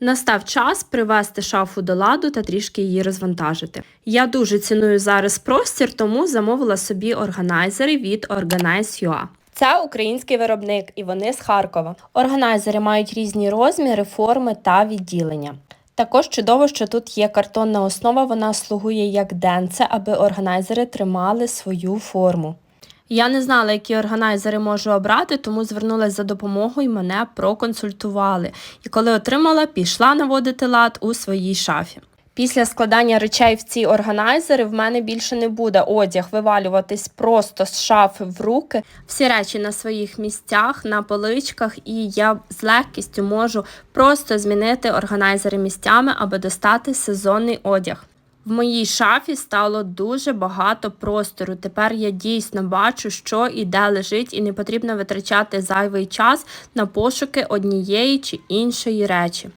Настав час привести шафу до ладу та трішки її розвантажити. Я дуже ціную зараз простір, тому замовила собі органайзери від Organize.ua. Це український виробник, і вони з Харкова. Органайзери мають різні розміри, форми та відділення. Також чудово, що тут є картонна основа, вона слугує як денце, аби органайзери тримали свою форму. Я не знала, які органайзери можу обрати, тому звернулася за допомогою і мене проконсультували. І коли отримала, пішла наводити лад у своїй шафі. Після складання речей в ці органайзери в мене більше не буде одяг вивалюватись просто з шафи в руки. Всі речі на своїх місцях, на поличках, і я з легкістю можу просто змінити органайзери місцями, аби достати сезонний одяг. В моїй шафі стало дуже багато простору. Тепер я дійсно бачу, що і де лежить, і не потрібно витрачати зайвий час на пошуки однієї чи іншої речі.